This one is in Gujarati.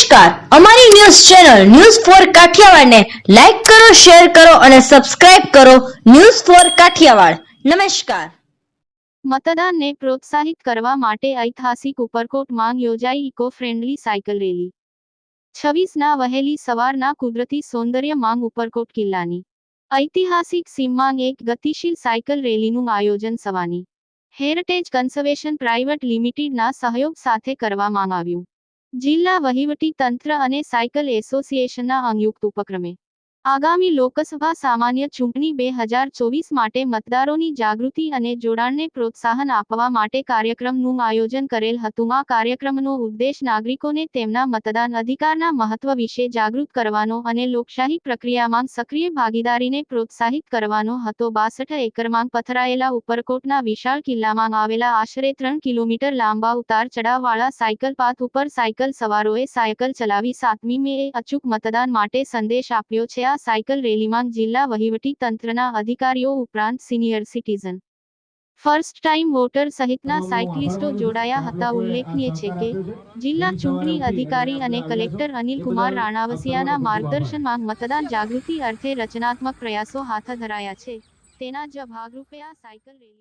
નમસ્કાર. અમારી ન્યૂઝ ચેનલ ન્યૂઝ ફોર કાઠિયાવાડને લાઈક કરો, શેર કરો અને સબસ્ક્રાઇબ કરો ન્યૂઝ ફોર કાઠિયાવાડ. નમસ્કાર. મતદાનને પ્રોત્સાહિત કરવા માટે ઐતિહાસિક ઉપરકોટ માંગ યોજાઈ ઇકો ફ્રેન્ડલી સાયકલ રેલી. છવ્વીસના વહેલી સવારના કુદરતી સૌંદર્ય માંગ ઉપરકોટ કિલ્લાની. ઐતિહાસિક સીમમાંગ એક ગતિશીલ સાયકલ રેલીનું આયોજન સવાની. હેરિટેજ કન્ઝર્વેશન પ્રાઇવેટ લિમિટેડના સહયોગ સાથે કરવામાં આવ્યું. જિલ્લા વહીવટી તંત્ર અને સાયકલ એસોસિએશનના સંયુક્ત ઉપક્રમે. આગામી લોકસભા સામાન્ય ચૂંટણી બે હજાર ચોવીસ માટે મતદારોની જાગૃતિ અને જોડાણને પ્રોત્સાહન આપવા માટે કાર્યક્રમનું આયોજન કરેલ હતું. આ કાર્યક્રમનો ઉદ્દેશ નાગરિકોને તેમના મતદાન અધિકારના મહત્વ વિશે જાગૃત કરવાનો અને લોકશાહી પ્રક્રિયામાં સક્રિય ભાગીદારીને પ્રોત્સાહિત કરવાનો હતો. બાસઠ એકરમાં પથરાયેલા ઉપરકોટના વિશાળ કિલ્લામાં આવેલા આશરે ત્રણ કિલોમીટર લાંબા ઉતાર ચઢાવવાળા સાયકલ પાથ ઉપર સાયકલ સવારોએ સાયકલ ચલાવી સાતમી મેએ અચૂક મતદાન માટે સંદેશ આપ્યો છે. આ સાયકલ રેલીમાં જિલ્લા વહીવટી તંત્રના અધિકારીઓ ઉપરાંત senior citizen. First time voter સહિતના સાયકલિસ્ટો જોડાયા હતા. ઉલ્લેખનીય છે કે જિલ્લા ચૂંટણી અધિકારી અને કલેક્ટર અનિલ કુમાર રાણાવસિયાના માર્ગદર્શનમાં મતદાન જાગૃતિ અર્થે રચનાત્મક પ્રયાસો હાથ ધરાયા છે. તેના જ ભાગરૂપે આ સાયકલ રેલી